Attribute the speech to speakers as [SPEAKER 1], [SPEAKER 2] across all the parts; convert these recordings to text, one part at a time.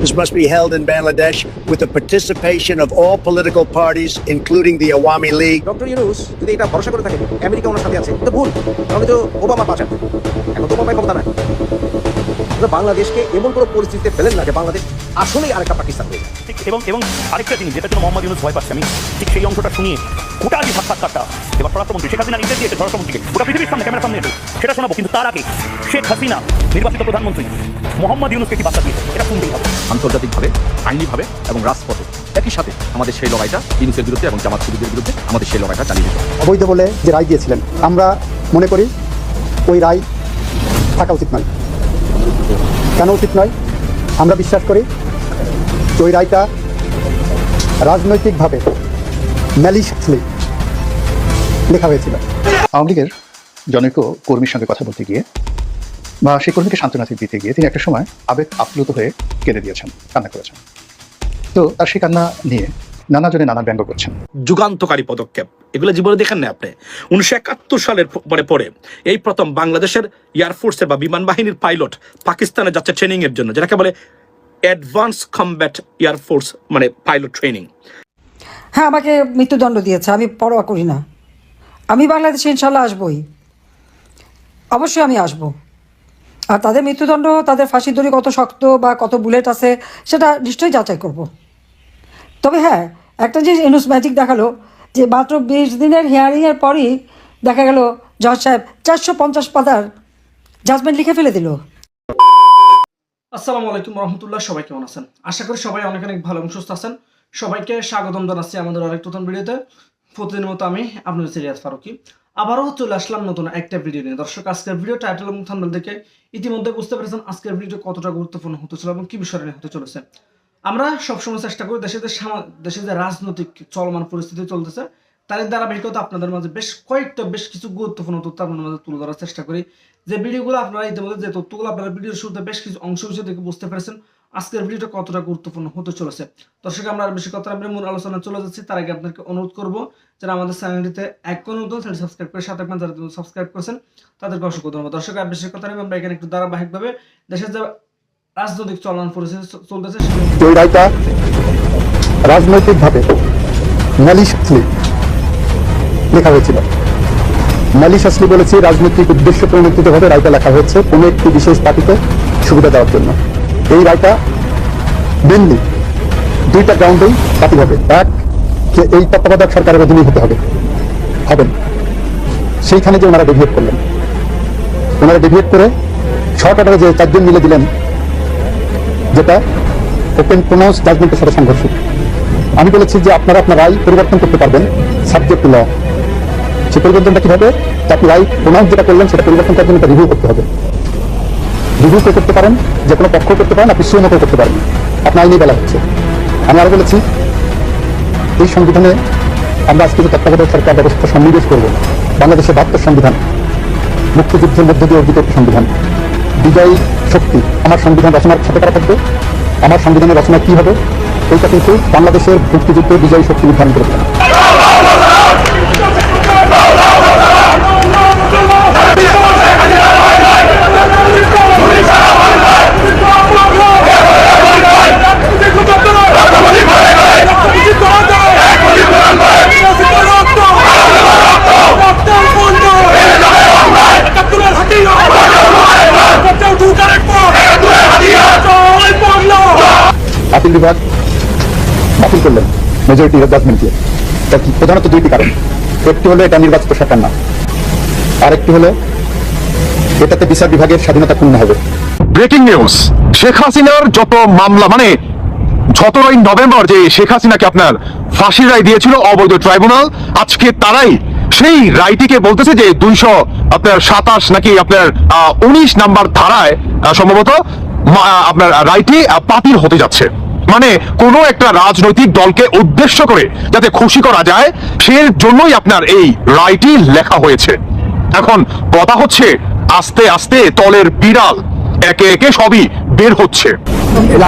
[SPEAKER 1] elections must be held in Bangladesh with the participation of all political parties, including the Awami League.
[SPEAKER 2] Doctor Yunus যদি এটা ভরসা করে থাকে America ওনার সাথে আছে তো ভুল তাহলে তো ওবামা পাচার তো বাংলাদেশকে এমন কোনো পরিস্থিতিতে ফেলেন না যে বাংলাদেশ আসলেই আরেকটা পাকিস্তান হয়ে যায়।
[SPEAKER 3] ঠিক এবং এবং আরেকটা জিনিস যেটা জন্য মোহাম্মদ ইউনুস ভয় পাচ্ছে আমি ঠিক সেই অংশটা শুনিয়ে গোটা যে সাক্ষাৎকারটা এবার স্বরাষ্ট্রমন্ত্রী শেখ হাসিনা নিজে দিয়েছে স্বরাষ্ট্রমন্ত্রীকে। গোটা পৃথিবীর সামনে ক্যামেরার সামনে এসে সেটা শোনাবো কিন্তু তার আগে শেখ হাসিনা নির্বাচিত প্রধানমন্ত্রী মোহাম্মদ ইউনুসকে কি বার্তা দিয়েছে? এটা শুনতেই হবে।
[SPEAKER 4] আন্তর্জাতিকভাবে আইনিভাবে এবং রাজপথে একই সাথে আমাদের সেই লড়াইটা ইউনুসের বিরুদ্ধে এবং জামাত শিবিরের বিরুদ্ধে আমাদের সেই লড়াইটা চালিয়ে যেতে
[SPEAKER 5] অবৈধ বলে যে রায় দিয়েছিলেন আমরা মনে করি ওই রায় থাকা উচিত নয়। কেন উচিত নয়? আমরা বিশ্বাস করি ওই রায়টা রাজনৈতিকভাবে ম্যালিশলি লেখা হয়েছিল।
[SPEAKER 6] আওয়ামী লীগের জনৈক কর্মীর সঙ্গে কথা বলতে গিয়ে বা সেই কর্মীকে সান্ত্বনা দিতে গিয়ে তিনি একটা সময় আবেগ আপ্লুত হয়ে কেঁদে দিয়েছেন, কান্না করেছেন। তো তার সেই কান্না নিয়ে নানা জনে নানা ব্যঙ্গ করছেন।
[SPEAKER 7] যুগান্তকারী পদক্ষেপ। এগুলো জীবনে দেখেন না আপনি? উনিশশো একাত্তর সালের পরে পরে এই প্রথম বাংলাদেশের এয়ারফোর্সের বা বিমান বাহিনীর পাইলট পাকিস্তানে যাচ্ছে ট্রেনিং এর জন্য যেটাকে বলে অ্যাডভান্স কমব্যাট এয়ারফোর্স মানে পাইলট ট্রেনিং
[SPEAKER 8] হ্যাঁ আমাকে মৃত্যুদণ্ড দিয়েছে আমি পরোয়া করি না। আমি বাংলাদেশে ইনশাল্লাহ আসবই। অবশ্যই আমি আসব। আর তাদের মৃত্যুদণ্ড তাদের ফাঁসি দড়ি কত শক্ত বা কত বুলেট আছে সেটা নিশ্চয়ই যাচাই করব। তবে হ্যাঁ একটা জিনিস এনুস ম্যাজিক দেখাল, যে মাত্র বিশ দিনের হিয়ারিংয়ের পরই দেখা গেল জজ সাহেব চারশো পঞ্চাশ পাতার জাজমেন্ট লিখে ফেলে দিল।
[SPEAKER 9] আসসালামু আলাইকুম রহমতুল্লাহ, সবাই কেমন আছেন? আশা করি সবাই অনেক অনেক ভালো এবং সুস্থ আছেন। সবাইকে স্বাগতম জানাচ্ছি আমাদের আরেক নতুন ভিডিওতে। প্রতিদিনের মতো আমি আপনাদের সিরিয়াস ফারুকি। আবারও চলে আসলাম নতুন একটা ভিডিও নিয়ে। দর্শক, আজকের ভিডিও টাইটেল এবং থাম্বনেল দেখে ইতিমধ্যে বুঝতে পেরেছেন আজকের ভিডিও কতটা গুরুত্বপূর্ণ হতে চলে এবং কি বিষয় নিয়ে হতে চলেছে। আমরা সবসময় চেষ্টা করি দেশে যে দেশে যে রাজনৈতিক চলমান পরিস্থিতি চলতেছে তার ধারাবাহিকতা আপনাদের মাঝে বেশ কয়েকটা বেশ কিছু গুরুত্বপূর্ণ তথ্য আপনাদের মাঝে তুলে ধরার চেষ্টা করি। যে ভিডিওগুলো আপনারা ইতিমধ্যে যে তথ্যগুলো আপনারা ভিডিওর শুরুতে বেশ কিছু অংশ বিষয় থেকে বুঝতে পেরেছেন, আজকের ভিডিওটা কতটা গুরুত্বপূর্ণ হতে চলেছে। দর্শক, আমরা আর বেশি কথা আমরা মূল আলোচনা চলে যাচ্ছি। তার আগে আপনাকে অনুরোধ করব যারা আমাদের চ্যানেলটিতে এক নতুন চ্যানেল সাবস্ক্রাইব করে সাথে যারা সাবস্ক্রাইব করেছেন, তাদেরকে অসংখ্য ধন্যবাদ। দর্শক, আর বেশি কথা আমরা এখানে একটু ধারাবাহিকভাবে দেশের যে রাজনৈতিক চলমান পরিস্থিতি চলতেছে
[SPEAKER 5] ওই রায়টা রাজনৈতিকভাবে ম্যালিশলি লেখা হয়েছিল। ম্যালিশাসলি বলেছি, রাজনৈতিক উদ্দেশ্য প্রণোদিতভাবে রায়টা লেখা হয়েছে কোনো একটি বিশেষ পার্টিকে সুবিধা দেওয়ার জন্য। এই রায়টা মেনলি দুইটা গ্রাউন্ডেই বাতিল হবে। এক, যে এই তত্ত্বাবধায়ক সরকারের অধীনে হতে হবে। হবেন। সেইখানে যে ওনারা ডেভিয়েট করলেন। ওনারা ডেভিয়েট করে অর্ডারে যে চারজন মিলে দিলেন যেটা ওপেন প্রোনাউন্স জাজমেন্টের সাথে সংঘর্ষ। আমি বলেছি যে আপনারা আপনার রায় পরিবর্তন করতে পারবেন সাবজেক্ট ল সে পরিবর্তনটা কীভাবে? আপনি রায় প্রোনাউন্স যেটা করলেন, সেটা পরিবর্তন করার জন্য রিভিউ করতে হবে। রিভিউ করতে পারেন, যে কোনো পক্ষ করতে পারেন, আপনি সুমতো করতে পারেন। আপনার আইনি বেলা হচ্ছে। আমি আরও বলেছি, এই সংবিধানে আমরা আজকে যে তত্ত্বাবধায়ক সরকার ব্যবস্থা সন্নিবেশ করব, বাংলাদেশের বাহাত্তর সংবিধান, মুক্তিযুদ্ধের মধ্য দিয়ে অর্জিত সংবিধান। বিজয়ী শক্তি। আমার সংবিধান রচনার সাথে করা থাকবে। আমার সংবিধানের রচনা কী হবে? এইটা কিন্তু বাংলাদেশের মুক্তিযুদ্ধের বিজয়ী শক্তি নির্ধারণ করে আপিল বিভাগ বাতিল করলেন। মেজরিটি জাজমেন্ট দিয়ে। তার প্রধানত দুইটি কারণ। একটি হলো এটা নির্বাচিত সরকার না। আরেকটি হলো এটাতে বিচার বিভাগের স্বাধীনতা ক্ষুণ্ণ হবে।
[SPEAKER 4] ব্রেকিং নিউজ, শেখ হাসিনার যত মামলা মানে সতেরোই নভেম্বর যে শেখ হাসিনাকে আপনার ফাঁসির রায় দিয়েছিল অবৈধ ট্রাইব্যুনাল, আজকে তারাই সেই রায়টিকে বলতেছে যে দুইশো আপনার সাতাশ নাকি আপনার উনিশ নাম্বার ধারায় সম্ভবত আপনার রায়টি বাতিল হতে যাচ্ছে। মানে কোনো একটা রাজনৈতিক দলকে উদ্দেশ্য করে যাতে খুশি করা যায়, সেই জন্যই আপনার এই রায়টি লেখা হয়েছে। এখন কথা হচ্ছে, আস্তে আস্তে তলের বিড়াল একে একে সবই বের হচ্ছে।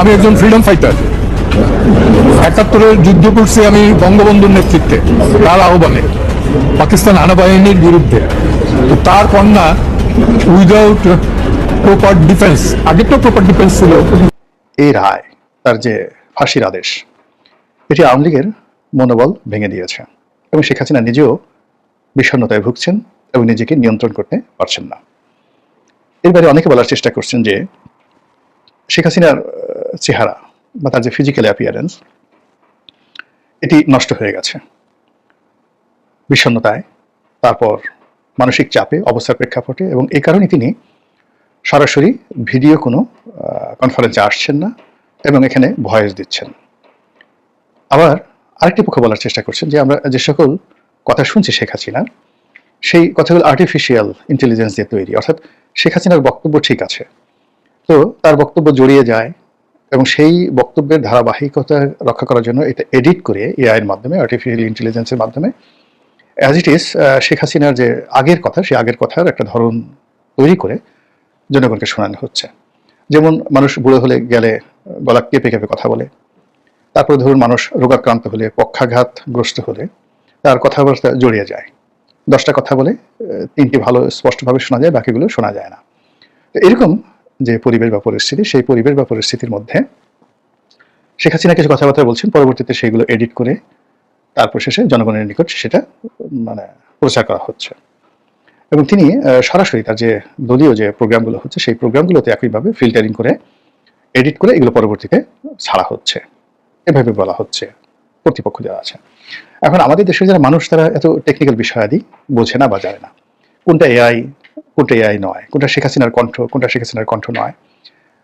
[SPEAKER 10] আমি একজন ফ্রিডম ফাইটার একাত্তরের যুদ্ধ করছি আমি বঙ্গবন্ধুর নেতৃত্বে, তার আহ্বানে। পাকিস্তান আনাবাহিনীর বিরুদ্ধে। তো তার কন্যা উইদাউট প্রপার ডিফেন্স আগে তো প্রপার ডিফেন্স ছিল।
[SPEAKER 6] এই রায়, তার যে ফাঁসির আদেশ, এটি আওয়ামী লীগের মনোবল ভেঙে দিয়েছে এবং শেখ হাসিনা নিজেও বিষণ্ণতায় ভুগছেন এবং নিজেকে নিয়ন্ত্রণ করতে পারছেন না। এর বাইরে অনেকে বলার চেষ্টা করছেন যে শেখ হাসিনার চেহারা বা তার যে ফিজিক্যাল অ্যাপিয়ারেন্স এটি নষ্ট হয়ে গেছে। বিষণ্ণতায়, তারপর মানসিক চাপে, অবস্থার প্রেক্ষাপটে এবং এই কারণে তিনি সরাসরি ভিডিও কোনো কনফারেন্সে আসছেন না এবং এখানে ভয়েস দিচ্ছেন। আবার আরেকটি পক্ষ বলার চেষ্টা করছেন যে আমরা যে সকল কথা শুনছি শেখ হাসিনার সেই কথাগুলো আর্টিফিশিয়াল ইন্টেলিজেন্স দিয়ে তৈরি। অর্থাৎ শেখ হাসিনার বক্তব্য ঠিক আছে। তো তার বক্তব্য জড়িয়ে যায় এবং সেই বক্তব্যের ধারাবাহিকতা রক্ষা করার জন্য এটা এডিট করে এআই এর মাধ্যমে আর্টিফিশিয়াল ইন্টেলিজেন্সের মাধ্যমে অ্যাজ ইট ইজ শেখ হাসিনার যে আগের কথা, সেই আগের কথার একটা ধরন তৈরি করে জনগণকে শোনানো হচ্ছে। যেমন মানুষ বুড়ো হলে গেলে গলা কেঁপে কেঁপে কথা বলে, তারপরে ধরুন মানুষ রোগাক্রান্ত হলে পক্ষাঘাতগ্রস্ত হলে তার কথাবার্তা জড়িয়ে যায়। দশটা কথা বলে তিনটি ভালো স্পষ্টভাবে শোনা যায়, বাকিগুলো শোনা যায় না। এরকম যে পরিবেশ বা পরিস্থিতি, সেই পরিবেশ বা পরিস্থিতির মধ্যে শেখ হাসিনা কিছু কথাবার্তা বলছেন, পরবর্তীতে সেগুলো এডিট করে তারপর শেষে জনগণের নিকট সেটা মানে প্রচার করা হচ্ছে। এবং তিনি সরাসরি তার যে দলীয় যে প্রোগ্রামগুলো হচ্ছে, সেই প্রোগ্রামগুলোতে একইভাবে ফিল্টারিং করে এডিট করে এগুলো পরবর্তীতে ছাড়া হচ্ছে। এভাবে বলা হচ্ছে, কর্তৃপক্ষ দেওয়া আছে। এখন আমাদের দেশের যারা মানুষ, তারা এত টেকনিক্যাল বিষয়াদি বোঝে না বা জানে না। কোনটা এআই কোনটা এআই নয়, কোনটা শেখ হাসিনার কণ্ঠ, কোনটা শেখ হাসিনার কণ্ঠ নয়।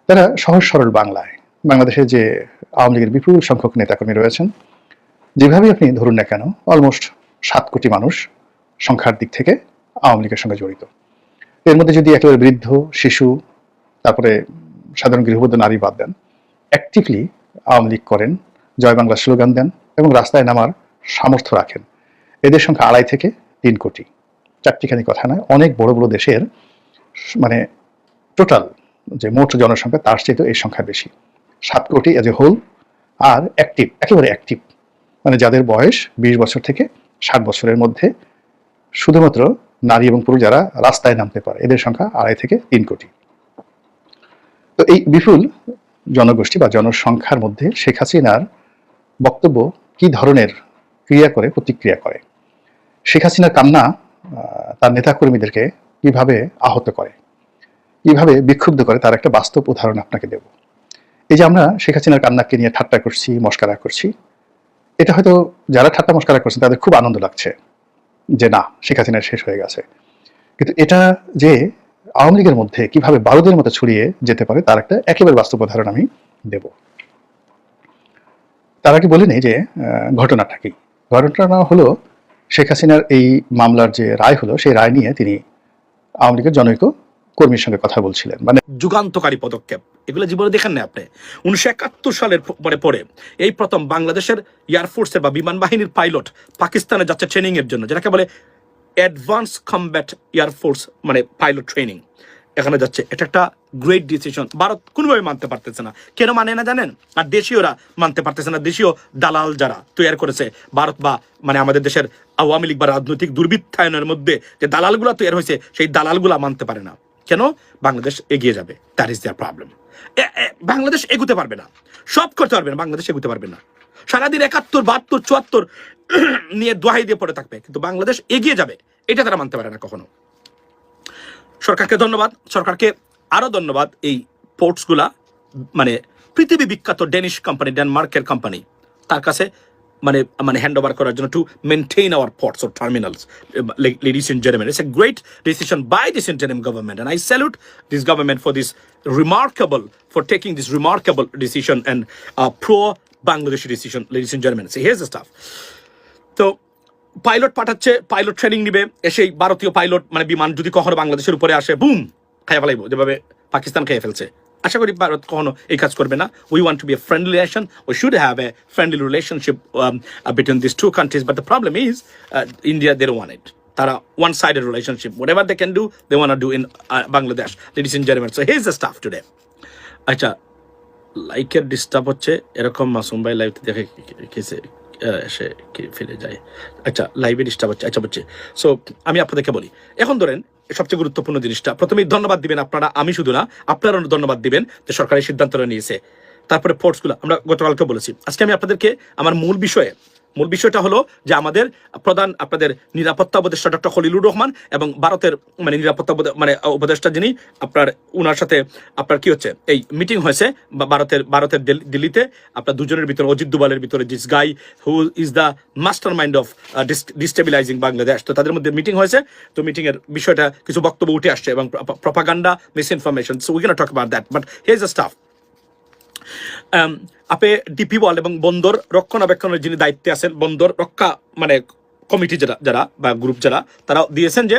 [SPEAKER 6] তারা সহজ সরল বাংলায় বাংলাদেশে যে আওয়ামী লীগের বিপুল সংখ্যক নেতাকর্মী রয়েছেন যেভাবে আপনি ধরুন না কেন অলমোস্ট সাত কোটি মানুষ সংখ্যার দিক থেকে আওয়ামী লীগের সঙ্গে জড়িত। এর মধ্যে যদি একেবারে বৃদ্ধ, শিশু, তারপরে সাধারণ গৃহবধূ নারী বাদ দেন অ্যাক্টিভলি আওয়ামী লীগ করেন, জয় বাংলা স্লোগান দেন এবং রাস্তায় নামার সামর্থ্য রাখেন। এদের সংখ্যা আড়াই থেকে তিন কোটি। চারটিখানি কথা নয়, অনেক বড় বড় দেশের মানে টোটাল যে মোট জনসংখ্যা, তার চেয়ে এই সংখ্যা বেশি। সাত কোটি এজ এ হোল আর অ্যাক্টিভ একেবারে অ্যাক্টিভ মানে যাদের বয়স বিশ বছর থেকে ষাট বছরের মধ্যে, শুধুমাত্র নারী এবং পুরুষ যারা রাস্তায় নামতে পারে, এদের সংখ্যা আড়াই থেকে তিন কোটি। তো এই বিপুল জনগোষ্ঠী বা জনসংখ্যার মধ্যে শেখ হাসিনার বক্তব্য কি ধরনের ক্রিয়া করে, প্রতিক্রিয়া করে? শেখ হাসিনার কান্না তার নেতাকর্মীদেরকে কীভাবে আহত করে? কীভাবে বিক্ষুব্ধ করে? তার একটা বাস্তব উদাহরণ আপনাকে দেব। এই যে আমরা শেখ হাসিনার কান্নাকে নিয়ে ঠাট্টা করছি, মস্কারা করছি এটা হয়তো যারা ঠাট্টা মস্কারা করছেন তাদের খুব আনন্দ লাগছে যে না, শেখ হাসিনা শেষ হয়ে গেছে। কিন্তু এটা যে আওয়ামী লীগের মধ্যে কীভাবে বারুদের মতো ছড়িয়ে যেতে পারে, তার একটা একেবারে বাস্তব উদাহরণ আমি দেব। তার আগে বলে নেই যে ঘটনাটা কি? ঘটনা হলো শেখ হাসিনার এই মামলার যে রায় হলো, সেই রায় নিয়ে তিনি আওয়ামী লীগের জনৈক কর্মীর সঙ্গে কথা বলছিলেন। মানে
[SPEAKER 7] যুগান্তকারী পদক্ষেপ। এগুলো জীবনে দেখেন না আপনি। উনিশশো একাত্তর সালের পরে পরে এই প্রথম বাংলাদেশের এয়ারফোর্সের বা বিমান বাহিনীর পাইলট পাকিস্তানে যাচ্ছে ট্রেনিং এর জন্য, যেটাকে বলে অ্যাডভান্স কমব্যাট এয়ারফোর্স মানে পাইলট ট্রেনিং এখানে যাচ্ছে। এটা একটা গ্রেট ডিসিশন ভারত কোনোভাবে মানতে পারতেছে না। কেন মানে না জানেন? আর দেশীয়রা মানতে পারতেছে না। দেশীয় দালাল যারা তৈরি করেছে, ভারত বা মানে আমাদের দেশের আওয়ামী লীগ বা রাজনৈতিক দুর্বৃত্তায়নের মধ্যে যে দালালগুলা তৈরি হয়েছে, সেই দালালগুলা মানতে পারে না। কেন? বাংলাদেশ এগিয়ে যাবে। That is their problem Bangladesh এগুতে পারবে না। সব করতে পারবে না, বাংলাদেশ এগুতে পারবে না। সারাদিন একাত্তর, বাহাত্তর, চুয়াত্তর নিয়ে দোহাই দিয়ে পড়ে থাকবে, কিন্তু বাংলাদেশ এগিয়ে যাবে, এটা তারা মানতে পারে না কখনো। সরকারকে ধন্যবাদ, সরকারকে আরও ধন্যবাদ এই পোর্টসগুলা মানে পৃথিবী বিখ্যাত ডেনিশ কোম্পানি, ডেনমার্কের কোম্পানি, তার কাছে মানে মানে হ্যান্ড ওভার করার জন্য to maintain our ports or terminals ladies in gentleman it's a great decision by this interim government salute this government for this remarkable for taking this remarkable decision and uh, pro Bangladeshi decision ladies and gentlemen. So here's the stuff. তো pilot পাঠাচ্ছে pilot training নিবে এসেই ভারতীয় pilot মানে বিমান যদি কখনো বাংলাদেশের উপরে আসে বুম খাইয়া ফেলাইবো। যেভাবে পাকিস্তান খেয়ে ফেলছে। আশা করি ভারত কখনো এই কাজ করবে না। We want to be a friendly relation we should have a friendly relationship between this two countries but the problem is India there want it তারা one sided relationship whatever they can do they want do in Bangladesh ladies in German so his the stuff today আচ্ছা লাইকের disturb হচ্ছে, এরকম Masum live দেখে কেসে এসে ফিরে যায়। আচ্ছা লাইভে ডিস্টার্ব হচ্ছে। আচ্ছা হচ্ছে সো আমি আপনাদেরকে বলি। এখন ধরেন সবচেয়ে গুরুত্বপূর্ণ জিনিসটা। প্রথমেই ধন্যবাদ দিবেন আপনারা, আমি শুধু না আপনারা ধন্যবাদ দিবেন যে সরকারি সিদ্ধান্তটা নিয়েছে। তারপরে ফোর্সগুলো আমরা গতকালকে বলেছি। আজকে আমি আপনাদেরকে আমার মূল বিষয়ে মূল বিষয়টা হলো যে আমাদের প্রধান আপনাদের নিরাপত্তা উপদেষ্টা ডক্টর খলিলুর রহমান এবং ভারতের মানে নিরাপত্তা মানে উপদেষ্টা যিনি আপনার উনার সাথে আপনার কি হচ্ছে এই মিটিং হয়েছে ভারতের ভারতের দিল- দিল্লিতে। আপনার দুজনের ভিতরে অজিত দুবালের ভিতরে this guy who is the master mind of destabilising Bangladesh তো তাদের মধ্যে মিটিং হয়েছে। তো মিটিংয়ের বিষয়টা কিছু বক্তব্য উঠে আসছে এবং propaganda mis information so we can talk about that but here the stuff um, আপে ডিপি ওয়াল এবং বন্দর রক্ষণাবেক্ষণের যিনি দায়িত্বে আছেন, বন্দর রক্ষা মানে কমিটি যারা যারা বা গ্রুপ যারা, তারা দিয়েছেন যে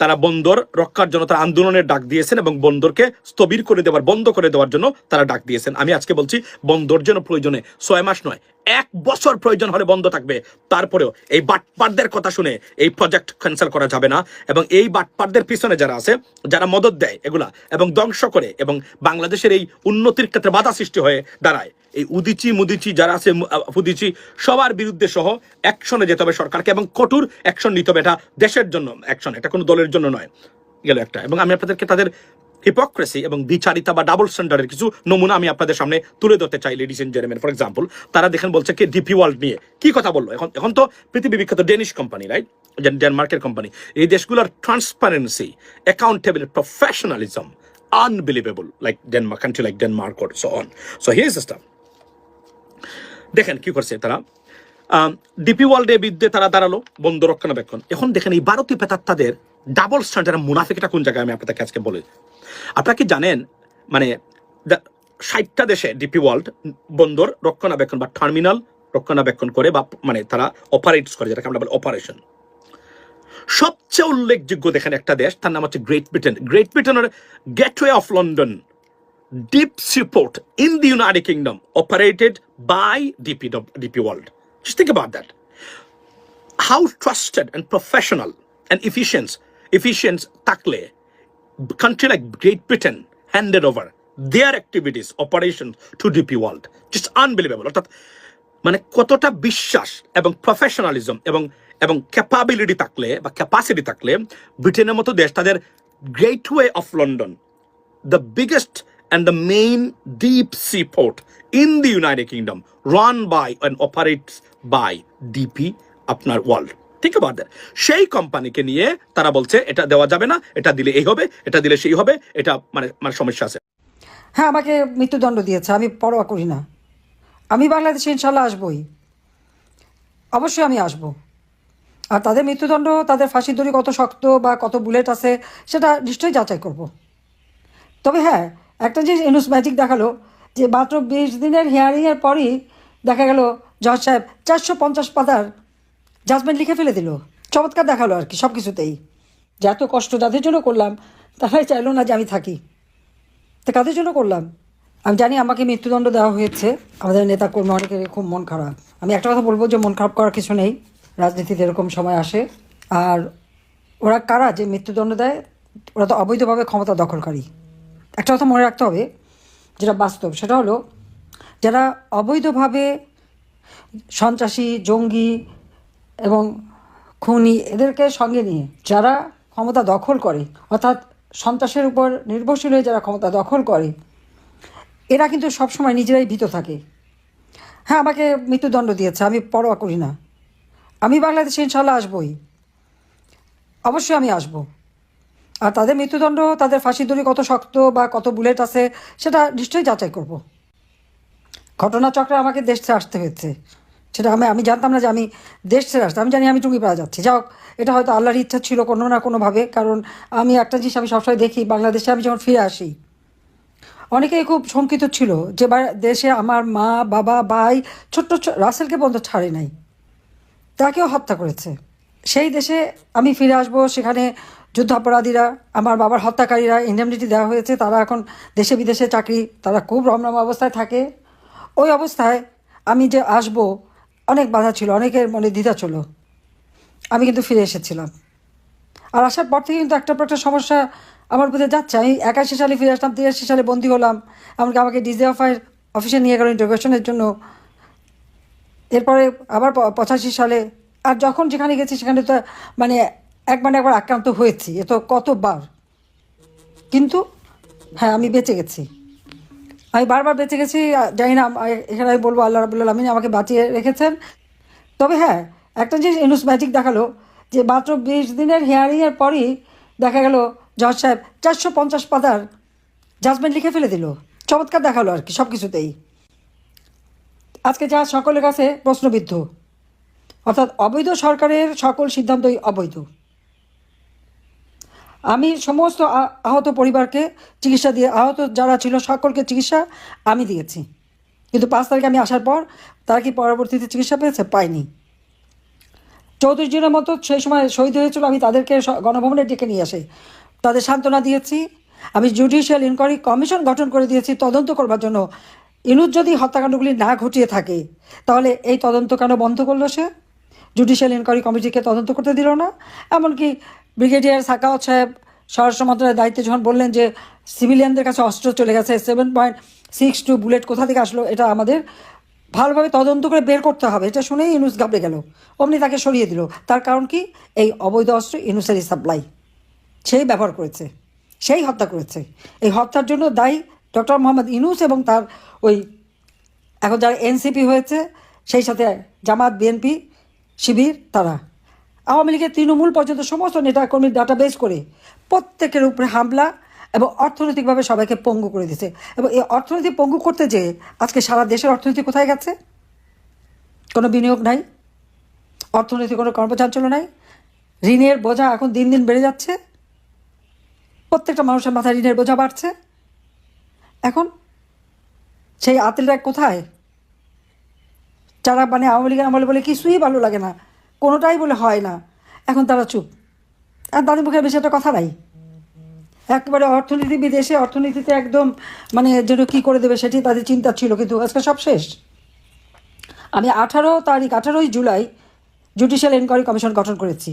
[SPEAKER 7] তারা বন্দর রক্ষার জন্য তারা আন্দোলনের ডাক দিয়েছেন এবং বন্দরকে স্থবির করে দেওয়ার, বন্ধ করে দেওয়ার জন্য তারা ডাক দিয়েছেন। আমি আজকে বলছি, বন্দর যেন প্রয়োজনে ছয় মাস নয়, এক বছর প্রয়োজন হলে বন্ধ থাকবে। তারপরেও এই বাটপারদের কথা শুনে এই প্রজেক্ট ক্যান্সেল করা যাবে না এবং এই বাটপারদের পিছনে যারা আছে, যারা মদত দেয় এগুলা এবং ধ্বংস করে এবং বাংলাদেশের এই উন্নতির ক্ষেত্রে বাধা সৃষ্টি হয়ে দাঁড়ায়। এই উদিচি মুদিচি যারা আছে ফুদিচি সবার বিরুদ্ধে সহ অ্যাকশনে যেতে হবে সরকারকে এবং কঠোর অ্যাকশন নিতে হবে। এটা দেশের জন্য অ্যাকশন, এটা কোনো দলের জন্য নয়। গেল একটা। এবং আমি আপনাদেরকে তাদের হিপোক্রেসি এবং বিচারিতা বা ডাবল স্ট্যান্ডার্ডের কিছু নমুনা আমি আপনাদের সামনে তুলে ধরতে চাই ladies and gentleman for example তারা দেখেন বলছে কি ডিপি ওয়ার্ল্ড নিয়ে। কি কথা বলল? এখন এখন তো পৃথিবী বিখ্যাত ডেনিশ কোম্পানি রাইট ডেনমার্কের কোম্পানি এই দেশগুলোর transparency accountable professionalism unbelievable like Denmark country like Denmark or so on so here system দেখেন কি করছে তারা? ডিপি ওয়ার্ল্ডের বিরুদ্ধে তারা দাঁড়াল, বন্ধ রক্ষণাবেক্ষণ। এখন দেখেন এই ভারতীয় পেতাত্তাদের ডাবল স্ট্যান্ডার্ড মুনাফিকটা কোন জায়গায় আমি আপনাদেরকে আজকে বলি? আপনারা কি জানেন মানে ষাটটা দেশে ডিপি ওয়ার্ল্ড বন্দর রক্ষণাবেক্ষণ বা টার্মিনাল রক্ষণাবেক্ষণ করে বা মানে তারা অপারেটস করে, যেটাকে আমরা বলি অপারেশন সবচেয়ে উল্লেখযোগ্য দেখেন একটা দেশ, তার নাম হচ্ছে গ্রেট ব্রিটেন গ্রেট ব্রিটেনের gateway of London deep seaport in the United Kingdom operated by DP, DP World. Just think about that. How trusted and professional and efficient, efficient takle country like Great Britain handed over their activities, operations to DP World. Just unbelievable. অর্থাৎ মানে কতটা বিশ্বাস এবং professionalism এবং এবং capability থাকলে বা capacity থাকলে ব্রিটেনের মতো দেশ তাদের gateway of London the biggest and the main deep sea port in the United Kingdom, run by and operates by DP আপনার ওয়ার্ল্ড ঠিক about that. সেই কোম্পানিকে নিয়ে তারা বলছে এটা দেওয়া যাবে না এটা দিলে এই হবে এটা দিলে সেই হবে এটা মানে মানে সমস্যা আছে।
[SPEAKER 8] হ্যাঁ আমাকে মৃত্যুদণ্ড দিয়েছে আমি পরোয়া করি না। আমি বাংলাদেশে ইনশাল্লাহ আসবই। অবশ্যই আমি আসব। আর তাদের মৃত্যুদণ্ড তাদের ফাঁসির দড়ি কত শক্ত বা কত বুলেট আছে সেটা নিশ্চয়ই যাচাই করব। তবে হ্যাঁ একটা জিনিস এনুস ম্যাজিক দেখাল যে মাত্র বিশ দিনের হিয়ারিংয়ের পরই দেখা গেল জজ সাহেব চারশো পঞ্চাশ পাতার জাজমেন্ট লিখে ফেলে দিল। চমৎকার দেখাল আর কি, সব কিছুতেই। যে এত কষ্ট যাদের জন্য করলাম, তারাই চাইলো না যে আমি থাকি। তো কাদের জন্য করলাম? আমি জানি আমাকে মৃত্যুদণ্ড দেওয়া হয়েছে, আমাদের নেতা কর্মী অনেকের খুব মন খারাপ। আমি একটা কথা বলব যে মন খারাপ করার কিছু নেই, রাজনীতিতে এরকম সময় আসে। আর ওরা কারা যে মৃত্যুদণ্ড দেয়, ওরা তো অবৈধভাবে ক্ষমতা দখলকারী। একটা কথা মনে রাখতে হবে, যেটা বাস্তব, সেটা হলো যারা অবৈধভাবে সন্ত্রাসী, জঙ্গি এবং খুনি এদেরকে সঙ্গে নিয়ে যারা ক্ষমতা দখল করে, অর্থাৎ সন্ত্রাসের উপর নির্ভরশীল হয়ে যারা ক্ষমতা দখল করে, এরা কিন্তু সবসময় নিজেরাই ভীত থাকে। হ্যাঁ আমাকে মৃত্যুদণ্ড দিয়েছে, আমি পরোয়া করি না। আমি বাংলাদেশে ইনশাল্লাহ আসবই। অবশ্যই আমি আসব। আর তাদের মৃত্যুদণ্ড, তাদের ফাঁসির দড়ি কত শক্ত বা কত বুলেট আছে, সেটা নিশ্চয়ই যাচাই করব। ঘটনাচক্রে আমাকে দেশ ছেড়ে আসতে হয়েছে। সেটা আমি আমি জানতাম না যে আমি দেশ ছেড়ে আসতে, আমি জানি আমি টুঙ্গি টুঙ্গিপাড়া যাচ্ছি। যাও এটা হয়তো আল্লাহর ইচ্ছা ছিল কোনো না কোনোভাবে, কারণ আমি একটা জিনিস আমি সবসময় দেখি, বাংলাদেশে আমি যখন ফিরে আসি, অনেকেই খুব শঙ্কিত ছিল যে দেশে আমার মা, বাবা, ভাই, ছোট্ট রাসেলকে পর্যন্ত ছাড়ে নাই। তাকেও হত্যা করেছে। সেই দেশে আমি ফিরে আসব, সেখানে যুদ্ধাপরাধীরা, আমার বাবার হত্যাকারীরা ইন্ডেমনিটি দেওয়া হয়েছে, তারা এখন দেশে বিদেশে চাকরি, তারা খুব রমরম অবস্থায় থাকে। ওই অবস্থায় আমি যে আসব, অনেক বাধা ছিল, অনেকের মনে দ্বিধা ছিল। আমি কিন্তু ফিরে এসেছিলাম। আর আসার পর থেকে কিন্তু একটা পর একটা সমস্যা আমার মধ্যে যাচ্ছে। আমি একাশি সালে ফিরে আসলাম, তিরাশি সালে বন্দী হলাম। এমনকি আমাকে ডিজে অফার অফিসে নিয়ে গেল ইন্টারভিউশনের জন্য। এরপরে আবার পঁচাশি সালে। আর যখন যেখানে গেছি, সেখানে তো মানে একবার না একবার আক্রান্ত হয়েছি, এ তো কতবার। কিন্তু হ্যাঁ আমি বেঁচে গেছি। আমি বারবার বেঁচে গেছি জানি না এখানে আমি বলব আল্লাহ রাবুল্লাহ আমিন আমাকে বাঁচিয়ে রেখেছেন। তবে হ্যাঁ একটা জিনিস ইনুস ম্যাজিক দেখাল, যে মাত্র বিশ দিনের হিয়ারিংয়ের পরই দেখা গেল, জজ সাহেব চারশো পঞ্চাশ পাতার জাজমেন্ট লিখে ফেলে দিল। চমৎকার দেখাল আর কি সব কিছুতেই আজকে যা সকলের কাছে প্রশ্নবিদ্ধ, অর্থাৎ অবৈধ সরকারের সকল সিদ্ধান্তই অবৈধ। আমি সমস্ত আহত পরিবারকে চিকিৎসা দিয়ে, আহত যারা ছিল সকলকে চিকিৎসা আমি দিয়েছি। কিন্তু পাঁচ তারিখে আমি আসার পর তারা কি পরবর্তীতে চিকিৎসা পেয়েছে? পায়নি চৌত্রিশ জনের মতো সেই সময় শহীদ হয়েছিল, আমি তাদেরকে গণভবনে ডেকে নিয়ে আসি। তাদের সান্ত্বনা দিয়েছি। আমি জুডিশিয়াল ইনকোয়ারি কমিশন গঠন করে দিয়েছি তদন্ত করবার জন্য। ইনুজ যদি হত্যাকাণ্ডগুলি না ঘটিয়ে থাকে, তাহলে এই তদন্ত কেন বন্ধ করল সে? জুডিশিয়াল ইনকোয়ারি কমিটিকে তদন্ত করতে দিল না। এমনকি ব্রিগেডিয়ার সাকাওয়াত সাহেব স্বরাষ্ট্র মন্ত্রণালয়ের দায়িত্বে যখন বললেন যে সিভিলিয়ানদের কাছে অস্ত্র চলে গেছে seven point six two bullet কোথা থেকে আসলো, এটা আমাদের ভালোভাবে তদন্ত করে বের করতে হবে। এটা শুনেই ইনুস গাবড়ে গেল। অমনি তাকে সরিয়ে দিল। তার কারণ কি? এই অবৈধ অস্ত্র ইনুসেরই সাপ্লাই সেই ব্যবহার করেছে। সেই হত্যা করেছে। এই হত্যার জন্য দায়ী ডক্টর মোহাম্মদ ইনুস এবং তার ওই এখন যারা এনসিপি হয়েছে, সেই সাথে জামাত বিএনপি শিবির, তারা। আওয়ামী লীগের তৃণমূল পর্যন্ত সমস্ত নেতাকর্মীর ডাটা বেস করে প্রত্যেকের উপরে হামলা এবং অর্থনৈতিকভাবে সবাইকে পঙ্গু করে দিয়েছে। এবং এই অর্থনীতি পঙ্গু করতে যে আজকে সারা দেশের অর্থনীতি কোথায় গেছে? কোনো বিনিয়োগ নাই অর্থনীতি কোনো কর্মচাঞ্চল্য নাই, ঋণের বোঝা এখন দিন দিন বেড়ে যাচ্ছে, প্রত্যেকটা মানুষের মাথায় ঋণের বোঝা বাড়ছে। এখন সেই আতিলরা কোথায়? যারা মানে আওয়ামী লীগের আমলে বলে কিছুই ভালো লাগে না, কোনোটাই বলে হয় না। এখন তারা চুপ। আর তাদের মুখে বেশি একটা কথা নাই। একবারে অর্থনীতি বিদেশে, অর্থনীতিতে একদম মানে যেন কী করে দেবে সেটি তাদের চিন্তা ছিল, কিন্তু আজকে সব শেষ। আমি আঠারো তারিখ, আঠারোই জুলাই জুডিশিয়াল এনকোয়ারি কমিশন গঠন করেছি।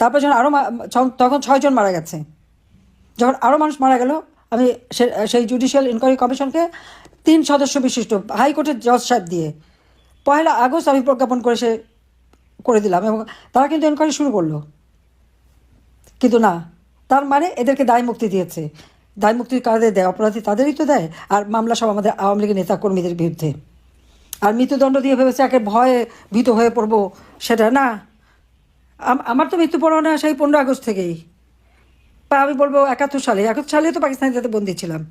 [SPEAKER 8] তারপর যখন আরও তখন ছয়জন মারা গেছে। যখন আরও মানুষ মারা গেল, আমি সেই জুডিশিয়াল এনকোয়ারি কমিশনকে তিন সদস্য বিশিষ্ট, হাইকোর্টের জজ সাহেব দিয়ে পয়লা আগস্ট আমি প্রজ্ঞাপন করে সে করে দিলাম এবং তারা কিন্তু এনকোয়ারি শুরু করল। কিন্তু না, তার মানে এদেরকে দায় মুক্তি দিয়েছে। দায় মুক্তি কাদের দেয়? অপরাধী তাদেরই তো দেয়। আর মামলা সব আমাদের আওয়ামী লীগের নেতা কর্মীদের বিরুদ্ধে। আর মৃত্যুদণ্ড দিয়ে ভেবেছে একে ভয়ে ভীত হয়ে পড়ব সেটা না। আমার তো মৃত্যু পরোয়ানা সেই পনেরো আগস্ট থেকেই। বা আমি বলব একাত্তর সালে। একাত্তর সালে তো পাকিস্তানি যাতে বন্দি ছিলাম।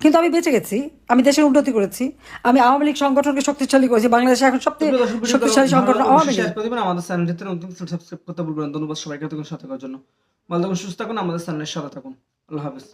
[SPEAKER 8] কিন্তু আমি বেঁচে গেছি আমি দেশের উন্নতি করেছি আমি আওয়ামী লীগ সংগঠনকে শক্তিশালী করেছি বাংলাদেশে এখন সবচেয়ে শক্তিশালী সংগঠন আওয়ামী লীগ।
[SPEAKER 9] আমাদের চ্যানেলটিতে নতুন সাবস্ক্রাইব করতে ভুলবেন না। ধন্যবাদ সবাইকে তখন সাথে থাকার জন্য। ভালো থাকুন সুস্থ থাকুন আমাদের চ্যানেলের সাথে থাকুন। আল্লাহ হাফেজ।